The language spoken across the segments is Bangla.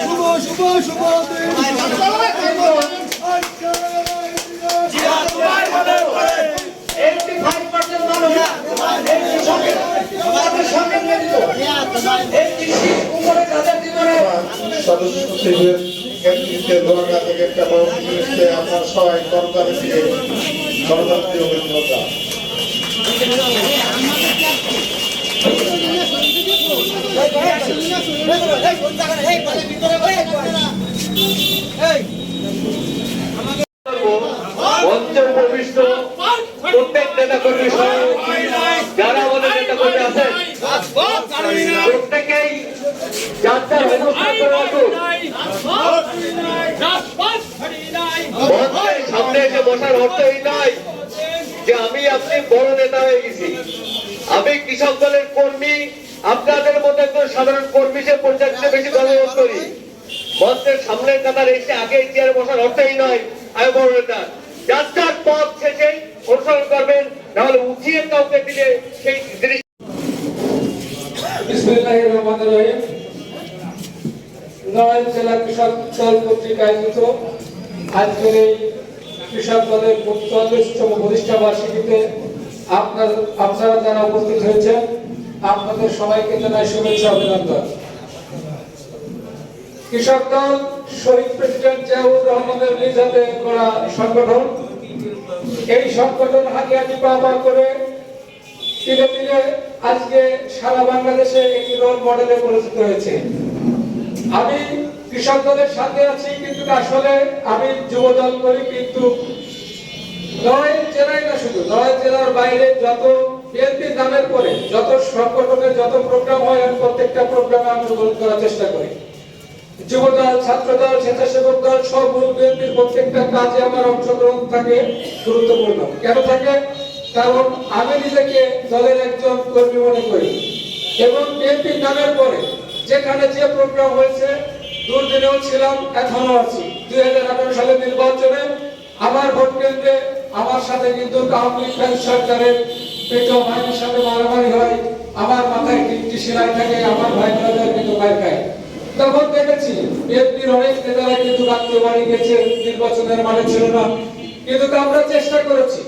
শুভ শুভ শুভ দিন সরকারের জন্মদিন আজকে এই দিনে 85% মানুষ এই কৃষকের সবাই করতালি দিয়ে গণতান্ত্রিক অভিজ্ঞতা মঞ্চে উপবিষ্ট প্রত্যেক নেতা কর্মী সহ যারা আমাদের নেতা কর্মী আছেন প্রত্যেকেই যার যার অবস্থান করে রাখুন মঞ্চের সামনে এসে বসার অর্থ এই নয় যে আমি আপনি বড় নেতা হয়ে গেছি। আমি কৃষক দলের কর্মী, আপনাদের মতো একজন সাধারণ কর্মী সে পর্যায়ে বেশি ধন্যবাদ করি। মঞ্চের সামনের কাতার এসে আগে চেয়ারে বসার অর্থই নয় আমি বড় নেতা। যার যার পথ শেষে অনুসরণ করবেন, নাহলে উঠিয়ে কাউকে দিলে সেই জিনিস নয় জেলা কৃষক দল আয়োজিত আজকের এই কৃষক দলের চল্লিশতম প্রতিষ্ঠা বার্ষিকীতে আপনার আপনারা যারা উপস্থিত হয়েছেন, আপনাদের সবাইকে জানাই শুভেচ্ছা অভিনন্দন। কৃষক দল শহীদ প্রেসিডেন্ট জিয়াউর রহমানের নিজ করা সংগঠন। এই সংগঠন হাতে হাতে পা করে ধীরে ধীরে আজকে সারা বাংলাদেশে একটি রোল মডেলে পরিচিত হয়েছে। আমি কৃষক দলের সাথে আছি, কিন্তু আসলে আমি যুব দল করি, কিন্তু নয় জেলায় না শুধু নয় জেলার বাইরে যত নামের পরে, যত যত প্রোগ্রাম হয়, আমি প্রত্যেকটা প্রোগ্রামে করার চেষ্টা করি। স্বেচ্ছাসেবক দল, সব বিএনপির প্রত্যেকটা কাজে আমার অংশগ্রহণ থাকে গুরুত্বপূর্ণ। কেন থাকে? কারণ আমি নিজেকে দলের একজন কর্মী মনে করি। এবং বিএনপি নামের পরে, যেখানে যে প্রোগ্রাম হয়েছে দুর্দিনেও ছিলাম, এখনও আছি। দুই নির্বাচনে আমার ভোট কেন্দ্রে আমার সাথে কিন্তু সরকারের পেটো ভাইয়ের সাথে মারামারি হয়। আমার মাথায় তিনটি সেলাই থাকে, আমার ভাই বোনেদের কিন্তু মার খায়। তখন দেখেছি অনেক নেতারা কিন্তু রাত্রে বাড়ি গেছে, নির্বাচনের মানে ছিল না। কিন্তু আমরা চেষ্টা করেছি।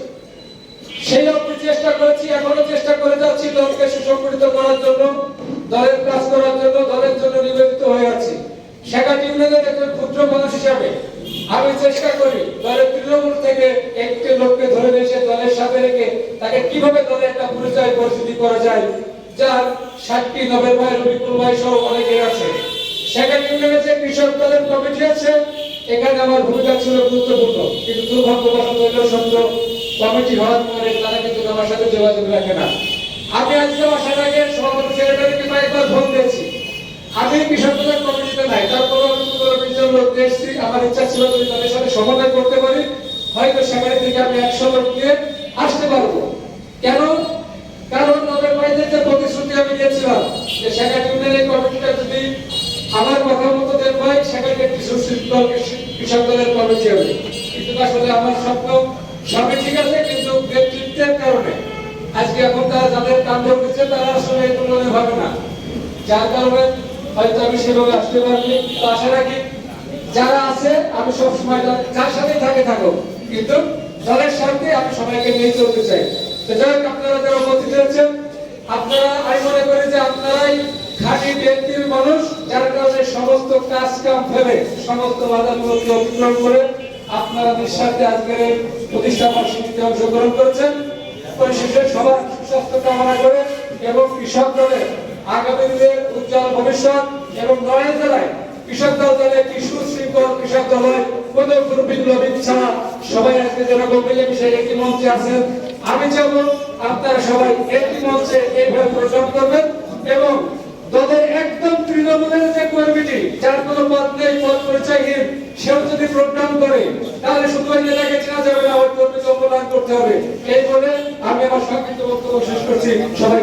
সেই অবধি চেষ্টা করেছি, এখনও চেষ্টা করে যাচ্ছি দলকে সুসংগঠিত করার জন্য। দলের কাজ জন্য দলের জন্য নিবেদিত হয়ে আছি শেখা একজন ক্ষুদ্র মানুষ হিসাবে। আমি চেষ্টা করি দলের তৃণমূল থেকে একটি লোককে ধরে এসে দলের সাথে রেখে তাকে কীভাবে দলের একটা পরিচয় পরিস্থিতি করা যায়, যার ষাটটি নবের ভাই ভাই সহ অনেকে আছে। সেখানে কৃষক দলের কমিটি আছে, এখানে আমার ভূমিকা ছিল গুরুত্বপূর্ণ, কিন্তু দুর্ভাগ্যবশত সত্য, কমিটি হওয়ার পরে তারা কিন্তু আমার সাথে যোগাযোগ রাখে না। আমি আজকে আসার আগে সভাপতি সেক্রেটারিকে দিয়েছি। আমি কৃষক কমিটিতে নাই তারপরে আমি কোনো লোক এসেছি। আমার ইচ্ছা ছিল যদি তাদের সাথে সমন্বয় করতে পারি, হয়তো সেখানে থেকে আমি একশো লোক নিয়ে আসতে পারব। কেন? কারণ ভাইদের যে প্রতিশ্রুতি আমি দিয়েছিলাম, যে সেখানে ইউনিয়নের কমিটিটা যদি আমার কথা মতো দেন ভাই সেখানে সুশৃঙ্খল কৃষক দলের কমিটি হবে। কিন্তু আসলে আমার স্বপ্ন সবই ঠিক আছে, কিন্তু নেতৃত্বের কারণে। আজকে এখন তারা যাদের কাণ্ড করছে তারা আসলে এগুলো ভাবে না। যার কারণে হয়তো আমি সেভাবে আসতে পারিনি তো আশা রাখি যারা আছে, আমি সব সময় যার সাথেই থাকে থাকো কিন্তু দলের সাথে আমি সবাইকে নিয়ে চলতে চাই। তো যাই হোক, আপনারা যারা উপস্থিত হয়েছেন, আপনারা, আমি মনে করি যে আপনারাই খাঁটি ব্যক্তির মানুষ, যার কারণে সমস্ত কাজ কাম ফেলে সমস্ত বাধাগুলোকে অতিক্রম করে আপনারা নিঃস্বার্থে আজকের প্রতিষ্ঠা বার্ষিকীতে অংশগ্রহণ করছেন। পরিশেষে সবার সুস্বাস্থ্য কামনা করে এবং কৃষক দলের আগামী দিনের উজ্জ্বল ভবিষ্যৎ এবং নয় জেলায় কৃষক দল দলে একটি সুশৃঙ্খল কৃষক দল হয়। কোন দুর্বিপ্লব ছাড়া সবাই আজকে জনগণ মিলেমিশে একটি মঞ্চে আছেন, আমি চাবো আপনারা সবাই একটি মঞ্চে এইভাবে প্রচার করবেন এবং দলের একদম তৃণমূলের যে কর্মীটি, যার কোনো পদ নেই, পদ পরিচয়হীন, সেও যদি প্রোগ্রাম করে, তাহলে শুধু ওই নেতাকে চেনা যাবে না, ওই কর্মীকে অবদান করতে হবে। এই বলে আমি আমার সংক্ষিপ্ত বক্তব্য শেষ করছি। সবাইকে